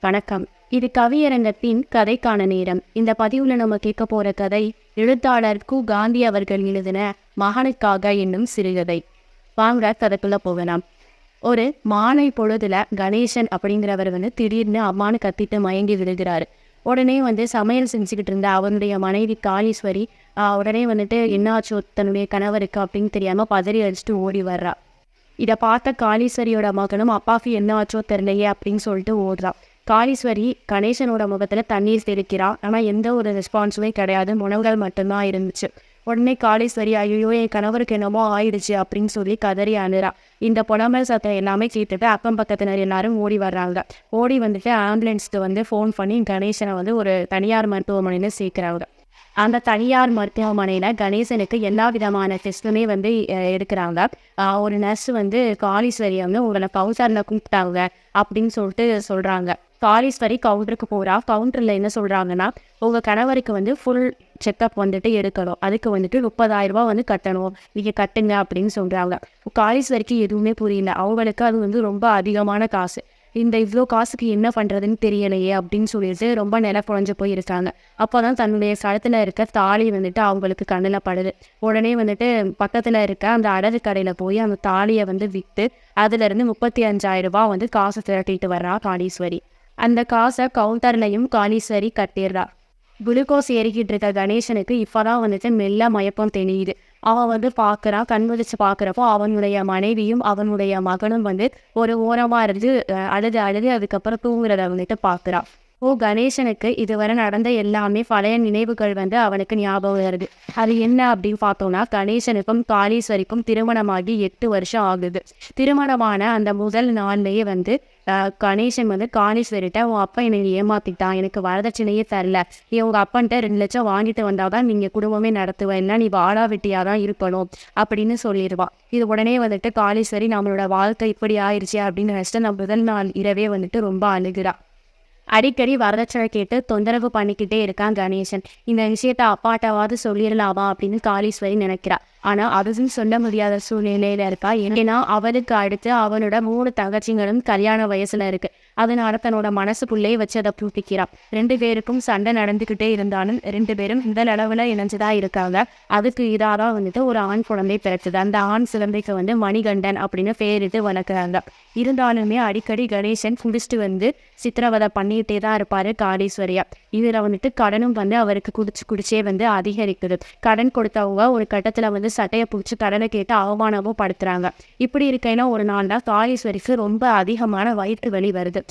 வணக்கம். இது கவியரங்கத்தின் கதைக்கான நேரம். இந்த பதிவுல நம்ம கேட்க போற கதை எழுத்தாளர் கு. காந்தி அவர்கள் எழுதின மகனுக்காக என்னும் சிறுகதை. வாங்க கதைக்குள்ள போகலாம். ஒரு மாலை பொழுதுல கணேசன் அப்படிங்கிறவர் வந்து திடீர்னு அம்மானு கத்திட்டு மயங்கி விழுகிறாரு. உடனே வந்து சமையல் செஞ்சுக்கிட்டு இருந்த அவனுடைய மனைவி காளீஸ்வரி உடனே வந்துட்டு என்னாச்சோ தன்னுடைய கணவருக்கு? அப்படின்னு தெரியாமல் பதறி அடிச்சுட்டு ஓடி வர்றா. இதை பார்த்த காளீஸ்வரியோட மகனும் அப்பாவுக்கு என்ன ஆச்சோ தெரியலையே அப்படின்னு சொல்லிட்டு ஓடுறான் காளீஸ்வரி கணேசனோட முகத்தில் தண்ணீர் தெளிக்கிறான் ஆனால் எந்த ஒரு ரெஸ்பான்ஸுமே கிடையாது. உணவுகள் மட்டும்தான் இருந்துச்சு. உடனே காளீஸ்வரி ஐயோ என் கணவருக்கு என்னமோ ஆயிடுச்சு அப்படின்னு சொல்லி கதறி அணுறா இந்த புலம்பல் சத்தம் எல்லாமே கேட்டுட்டு அக்கம் பக்கத்தினர் எல்லாரும் ஓடி வர்றாங்க. ஓடி வந்துட்டு ஆம்புலன்ஸ்க்கு வந்து ஃபோன் பண்ணி கணேசனை வந்து ஒரு தனியார் மருத்துவமனையில் சேர்க்குறாங்க. அந்த தனியார் மருத்துவமனையில் கணேசனுக்கு எல்லா விதமான டெஸ்ட்டுமே வந்து எடுக்கிறாங்க. ஒரு நர்ஸ் வந்து காளீஸ்வரி வந்து உங்களை கவுசரில் கூப்பிட்டாங்க அப்படின்னு சொல்லிட்டு சொல்கிறாங்க காளீஸ்வரி கவுண்டருக்கு போகிறா கவுண்டரில் என்ன சொல்கிறாங்கன்னா உங்கள் கணவருக்கு வந்து ஃபுல் செக்கப் வந்துட்டு எடுக்கணும். அதுக்கு வந்துட்டு முப்பதாயிரம் வந்து கட்டணும். நீங்கள் கட்டுங்க அப்படின்னு சொல்கிறாங்க வரைக்கும் எதுவுமே புரியல. அவங்களுக்கு அது வந்து ரொம்ப அதிகமான காசு. இந்த இவ்வளோ காசுக்கு என்ன பண்ணுறதுன்னு தெரியலையே அப்படின்னு சொல்லிட்டு ரொம்ப நில குழஞ்சு போய் இருக்காங்க அப்போ தான் தன்னுடைய சடத்தில் இருக்க தாலி வந்துட்டு அவங்களுக்கு கண்ணில் படுது. உடனே வந்துட்டு பக்கத்தில் இருக்க அந்த அடகு கடையில் போய் அந்த தாலியை வந்து விற்று அதுலேருந்து முப்பத்தி அஞ்சாயிரம் ரூபா வந்து காசு திரட்டிட்டு வர்றா காளீஸ்வரி. அந்த காசை கவுண்டர்லையும் காளீஸ்வரி கட்டிடுறா. குளுக்கோஸ் ஏறிக்கிட்டு இருக்க கணேசனுக்கு இப்போதான் வந்துட்டு மெல்ல மயக்கம் தெரியுது அவன் வந்து பார்க்குறான் கண் விழிச்சு பார்க்குறப்போ அவனுடைய மனைவியும் அவனுடைய மகனும் வந்து ஒரு ஓரமாக இருந்து அஹ், அழுது அழுது அதுக்கப்புறம் தூங்குறத வந்துட்டு பார்க்குறான். ஓ கணேசனுக்கு இதுவரை நடந்த எல்லாமே பழைய நினைவுகள் வந்து அவனுக்கு ஞாபகம் வருது. அது என்ன அப்படின்னு பார்த்தோம்னா கணேசனுக்கும் காளீஸ்வரிக்கும் திருமணமாகி எட்டு வருஷம் ஆகுது. திருமணமான அந்த முதல் நாள்லேயே வந்து கணேசன் வந்து காளீஸ்வரிட்ட உன் அப்பா என்னை ஏமாத்திட்டான். எனக்கு வரதட்சணையே தரல. நீ உங்கள் அப்பன்ட்ட ரெண்டு லட்சம் வாங்கிட்டு வந்தால் தான் நீங்கள் குடும்பமே நடத்துவேன் இல்லை நீ வாடா வெட்டியாக தான் இருக்கணும். அப்படின்னு சொல்லிடுவான். இது உடனே வந்துட்டு காளீஸ்வரி நம்மளோட வாழ்க்கை இப்படி ஆயிடுச்சு அப்படின்னு நினச்சிட்டு நம்ம முதல் நாள் இரவே வந்துட்டு ரொம்ப அழுகிறான் அடிக்கடி வரதட்சணை கேட்டு தொந்தரவு பண்ணிக்கிட்டே இருக்கான் கணேசன். இந்த விஷயத்த அப்பாட்டாவது சொல்லிடலாமா அப்படின்னு காளீஸ்வரி நினைக்கிறார் ஆனால் அதுவும் சொல்ல முடியாத சூழ்நிலையில இருக்கா? ஏன்னா அவருக்கு அடுத்து அவனோட மூணு தங்கச்சிங்களும் கல்யாண வயசுல இருக்கு. அதனால தன்னோட மனசுக்குள்ளே வச்சு அதை பூட்டிக்கிறான். ரெண்டு பேருக்கும் சண்டை நடந்துக்கிட்டே இருந்தாலும் ரெண்டு பேரும் இந்த அளவில் இணைஞ்சுதான் இருக்காங்க. அதுக்கு இதாதான் வந்துட்டு ஒரு ஆண் குழந்தை பிறக்குது. அந்த ஆண் சிலந்தைக்கு வந்து மணிகண்டன் அப்படின்னு பேரிட்டு வளர்க்குறாங்க. இருந்தாலுமே அடிக்கடி கணேசன் குடிச்சிட்டு வந்து சித்திரவதை பண்ணிகிட்டே தான் இருப்பாரு காளீஸ்வரியா இதுல வந்துட்டு கடனும் வந்து அவருக்கு குடிச்சு குடிச்சே வந்து அதிகரிக்குது. கடன் கொடுத்தவங்க ஒரு கட்டத்துல வந்து சட்டையை பிடிச்சி கடனை கேட்டு அவமானமும் படுத்துறாங்க. இப்படி இருக்கையில ஒரு நாள் தான் காளீஸ்வரிக்கு ரொம்ப அதிகமான வயிற்று வலி வருது.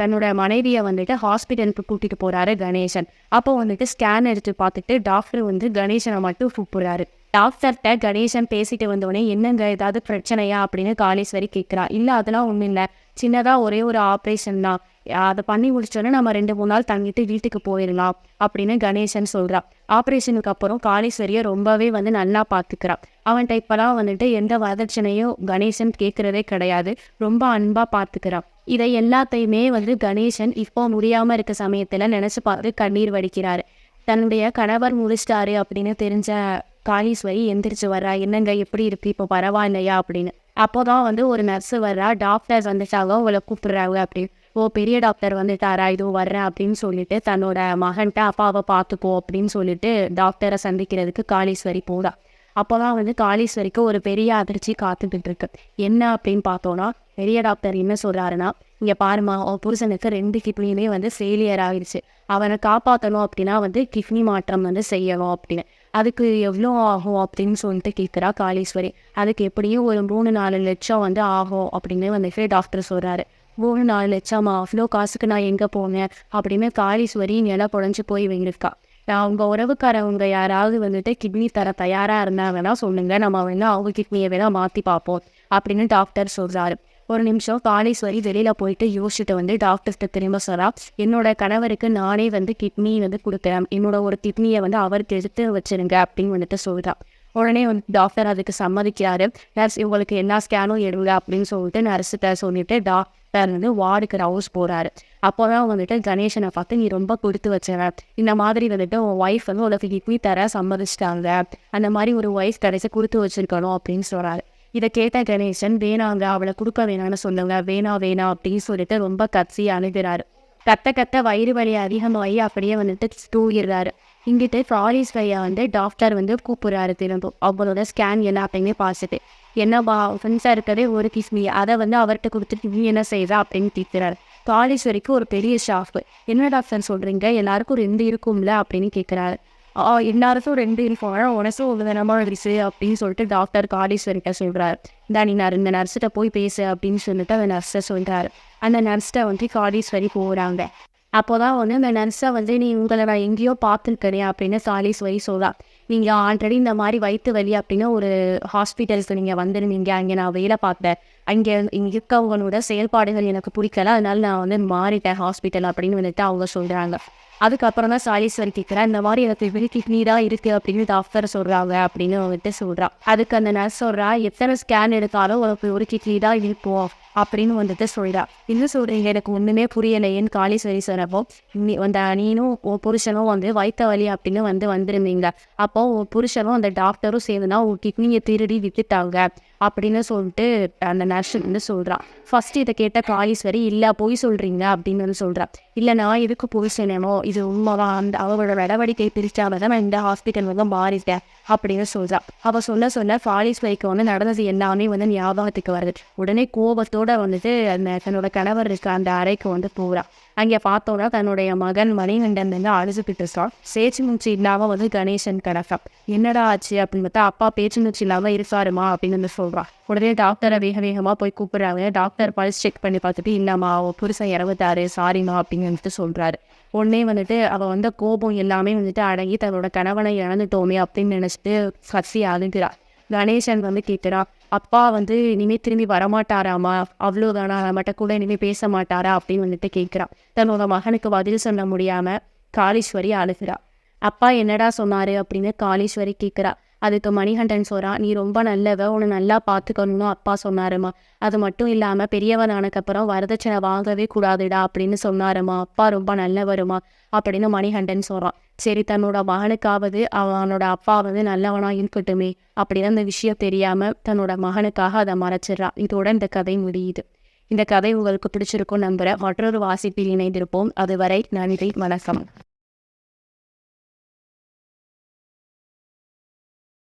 தன்னோட மனைவியை வந்துட்டு ஹாஸ்பிட்டலுக்கு கூட்டிட்டு போறாரு கணேசன். அப்போ வந்துட்டு ஸ்கேன் எடுத்து பார்த்துட்டு டாக்டர் வந்து கணேசனை மட்டும் கூப்பிடுறாரு. டாக்டர்கிட்ட கணேசன் பேசிட்டு வந்தோடனே என்னங்க ஏதாவது பிரச்சனையா? அப்படின்னு காளீஸ்வரி கேட்குறா இல்லை அதெல்லாம் ஒன்றும் இல்லை. சின்னதாக ஒரே ஒரு ஆப்ரேஷன் தான். அதை பண்ணி முடிச்சோன்னே நம்ம ரெண்டு மூணு நாள் தங்கிட்டு வீட்டுக்கு போயிடலாம் அப்படின்னு கணேசன் சொல்கிறான் ஆப்ரேஷனுக்கு அப்புறம் காளீஸ்வரியை ரொம்பவே வந்து நல்லா பார்த்துக்கிறான் அவன்கிட்ட இப்போலாம் வந்துட்டு எந்த வரதட்சணையும் கணேசன் கேட்குறதே கிடையாது. ரொம்ப அன்பாக பார்த்துக்கிறான் இதை எல்லாத்தையுமே வந்து கணேசன் இப்போ முடியாமல் இருக்க சமயத்தில் நினச்சி பார்த்து கண்ணீர் வடிக்கிறாரு. தன்னுடைய கணவர் முடிச்சிட்டாரு அப்படின்னு தெரிஞ்ச காளீஸ்வரி எந்திரிச்சு வர்றா. என்னங்க எப்படி இருக்கு? இப்போ பரவாயில்லையா? அப்படின்னு. அப்போதான் வந்து ஒரு நர்ஸு வர்றா. டாக்டர்ஸ் வந்துட்டாங்க. உங்களை கூப்பிடுறாங்க அப்படின்னு. ஓ பெரிய டாக்டர் வந்துட்டாரா இதோ வர்றேன் அப்படின்னு சொல்லிட்டு தன்னோட மகன்கிட்ட அப்பாவை பார்த்துக்கோ அப்படின்னு சொல்லிட்டு டாக்டரை சந்திக்கிறதுக்கு காளீஸ்வரி போதா அப்போதான் வந்து காளீஸ்வரிக்கு ஒரு பெரிய அதிர்ச்சி காத்துக்கிட்டு இருக்கு என்ன அப்படின்னு பார்த்தோன்னா பெரிய டாக்டர் என்ன சொல்றாருன்னா இங்கே பாருமா புருஷனுக்கு ரெண்டு கிட்னியுமே வந்து ஃபெயிலியர் ஆகிடுச்சு அவனை காப்பாற்றணும் அப்படின்னா வந்து கிட்னி மாற்றம் வந்து செய்யணும் அப்படின்னு. அதுக்கு எவ்வளோ ஆகும் அப்படின்னு சொல்லிட்டு கேட்குறா காளீஸ்வரி. அதுக்கு எப்படியும் ஒரு மூணு நாலு லட்சம் வந்து ஆகும் அப்படின்னு வந்துட்டு டாக்டர் சொல்கிறாரு மூணு நாலு லட்சமா அவ்வளோ காசுக்கு நான் எங்கே போனேன் அப்படின்னு காளீஸ்வரி நிலம் புடஞ்சு போய் வந்துருக்கா அவங்க உறவுக்காரவங்க யாராவது வந்துட்டு கிட்னி தர தயாராக இருந்தாங்கன்னா சொல்லுங்க நம்ம வந்து அவங்க கிட்னியை வேணால் மாற்றி பார்ப்போம் அப்படின்னு டாக்டர் சொல்றாரு. ஒரு நிமிஷம் காளீஸ்வரி வெளியில் போயிட்டு யோசிச்சுட்டு வந்து டாக்டர்கிட்ட திரும்ப சொல்கிறா என்னோட கணவருக்கு நானே வந்து கிட்னி வந்து கொடுக்குறேன். என்னோட ஒரு கிட்னியை வந்து அவருக்கு எடுத்து வச்சிருங்க அப்படின்னு வந்துட்டு சொல்றா. உடனே வந்து டாக்டர் அதுக்கு சம்மதிக்கிறாரு. நர்ஸ் இவங்களுக்கு எல்லா ஸ்கேனும் எடுங்க அப்படின்னு சொல்லிட்டு நர்ஸுகிட்ட சொல்லிட்டு டாக்டர் வந்து வார்டுக்கு ரவுஸ் போறாரு. அப்போதான் வந்துட்டு கணேசனை பார்த்து நீ ரொம்ப கொடுத்து வச்சவன் இந்த மாதிரி வந்துட்டு உன் ஒய்ஃப் வந்து உனக்கு கிட்னி தர சம்மதிச்சிட்டாங்க. அந்த மாதிரி ஒரு ஒய்ஃப் கடைசி கொடுத்து வச்சிருக்கணும் அப்படின்னு சொல்றாரு. இதை கேட்ட கணேசன் வேணாங்க அவளை கொடுக்க வேணாம்னு சொல்லுங்க. வேணா வேணாம் அப்படின்னு சொல்லிட்டு ரொம்ப கத்தி அணுகிறாரு கத்த கத்த வயிறு வலி அதிகமாகி அப்படியே வந்துட்டு தூங்கிடுறாரு. இங்கிட்ட ஃபாரிஸ் பையா வந்து டாக்டர் வந்து கூப்பிட்றாரு திரும்பும் அவங்களோட ஸ்கேன் எல்லாத்தையுமே பார்த்துட்டு என்னப்பா ஃப்ரெண்ட்ஸாக இருக்கதே ஒரு கிஸ்மி அதை வந்து அவர்கிட்ட கொடுத்துட்டு நீ என்ன செய்யறா அப்படின்னு தீர்த்துறாரு காலேஜ் வரைக்கும் ஒரு பெரிய ஷாஃபு என்ன டாக்டர் சொல்கிறீங்க எல்லாருக்கும் ரெண்டு இருக்கும்ல அப்படின்னு கேட்குறாரு ஆ எல்லாருக்கும் ரெண்டு இருக்கும். ஆனால் ஒரு தினமாக இருந்துச்சு அப்படின்னு சொல்லிட்டு டாக்டர் காளீஸ்வரிட்ட சொல்கிறார் இந்த நீ நான் இந்த நர்ஸ்கிட்ட போய் பேசு அப்படின்னு சொல்லிட்டு அந்த நர்ஸை சொல்கிறாரு அந்த நர்ஸ்கிட்ட வந்து காளீஸ்வரி போகிறாங்க அப்போ தான் வந்து அந்த நர்ஸை வந்து நீ உங்களை நான் எங்கேயோ பார்த்துருக்கேன் அப்படின்னு காளீஸ்வரி சொல்கிறா நீங்கள் ஆல்ரெடி இந்த மாதிரி வயிற்று வலி அப்படின்னு ஒரு ஹாஸ்பிட்டலுக்கு நீங்கள் வந்துருந்தீங்க. அங்கே நான் வேலை பார்த்தேன். அங்கே இங்கே இருக்கவங்களோட செயல்பாடுகள் எனக்கு பிடிக்கல. அதனால நான் வந்து மாறிட்டேன். ஹாஸ்பிட்டல் அப்படின்னு வந்துட்டு அவங்க சொல்கிறாங்க அதுக்கப்புறம் தான் சாலீஸ்வரி கேட்குறேன் இந்த மாதிரி எனக்கு வெரி கிட்னி தான் இருக்குது அப்படின்னு டாக்டர் சொல்கிறாங்க அப்படின்னு வந்துட்டு சொல்கிறான் அதுக்கு அந்த நர்ஸ் சொல்கிறா எத்தனை ஸ்கேன் எடுத்தாலும் உனக்கு ஒரு கிட்னி தான் இருக்கும் அப்படின்னு வந்துட்டு சொல்கிறா இன்னும் சொல்கிறீங்க எனக்கு ஒன்றுமே புரியலையேன்னு காளீஸ்வரி சொன்னப்போ நீ அந்த நீனும் புருஷனும் வந்து வைத்த வலி அப்படின்னு வந்து வந்திருந்தீங்க. அப்போ உன் புருஷனும் அந்த டாக்டரும் சேர்ந்துனா உன் கிட்னியை திருடி வித்துட்டாங்க. அப்படின்னு சொல்லிட்டு அந்த நர்ஸு வந்து சொல்கிறான் ஃபஸ்ட்டு இதை கேட்ட காளீஸ்வரி இல்லை போய் சொல்கிறீங்க அப்படின்னு வந்து சொல்கிறான் இல்லை நான் எதுக்கு போய் சொன்னேனோ இது உண்மைதான். அந்த அவளோட நடவடிக்கை பிரித்தாம தான் நான் இந்த ஹாஸ்பிட்டல் வந்து மாறிட்டேன் அப்படின்னு சொல்கிறான் அவள் சொல்ல சொல்ல காளீஸ்வரிக்கு வந்து நடந்தது எல்லாமே வந்து ஞாபகத்துக்கு வருது. உடனே கோபத்தோட வந்துட்டு அந்த தன்னோட கணவர் இருக்க அந்த அறைக்கு வந்து போகிறான் அங்கே பார்த்தோன்னா தன்னுடைய மகன் மணிகண்டன் வந்து அழுதுகிட்டு இருக்கான் சேச்சு மூச்சு இல்லாமல் வந்து கணேசன் கிடக்கான் என்னடா ஆச்சு? அப்படின்னு பார்த்தா அப்பா பேச்சு மூச்சு இல்லாமல் இருக்காருமா? அப்படின்னு வந்து சொல்கிறான் உடனே டாக்டரை வேக வேகமாக போய் கூப்பிடுறாங்க. டாக்டர் பல்ஸ் செக் பண்ணி பார்த்துட்டு இல்லைம்மா அவள் புருஷன் இறந்துட்டாரு. சாரிம்மா அப்படின்னு வந்துட்டு சொல்கிறாரு உடனே வந்துட்டு அவள் வந்த கோபம் எல்லாமே வந்துட்டு அடங்கி தன்னோட கணவனை இழந்துட்டோமே அப்படின்னு நினச்சிட்டு சசி அழுகிறா கணேசன் வந்து கேட்குறான் அப்பா வந்து இனிமேல் திரும்பி வரமாட்டாராமா அவ்வளோதானா நம்மகிட்ட கூட இனிமேல் பேச மாட்டாரா? அப்படின்னு வந்துட்டு கேட்குறான் தன்னோட மகனுக்கு பதில் சொல்ல முடியாமல் காளீஸ்வரி அழுகிறா. அப்பா என்னடா சொன்னார்? அப்படின்னு காளீஸ்வரி கேட்குறா அதுக்கு மணிகண்டன் சொல்கிறான் நீ ரொம்ப நல்லவ உன்னை நல்லா பார்த்துக்கணும்னு அப்பா சொன்னாருமா. அது மட்டும் இல்லாமல் பெரியவன் ஆனக்கப்புறம் வரதட்சணை வாங்கவே கூடாதுடா அப்படின்னு சொன்னாருமா. அப்பா ரொம்ப நல்லவருமா அப்படின்னு மணிகண்டன் சொல்கிறான் சரி தன்னோட மகனுக்காவது அவனோட அப்பா வந்து நல்லவனாக இருக்கட்டுமே அப்படின்னு அந்த விஷயம் தெரியாமல் தன்னோட மகனுக்காக அதை மறைச்சிடுறான் இதோட இந்த கதை முடியுது. இந்த கதை உங்களுக்கு பிடிச்சிருக்கும் நம்புகிறேன் மற்றொரு வாசிப்பில் இணைந்திருப்போம். அதுவரை நன்றி வணக்கம்.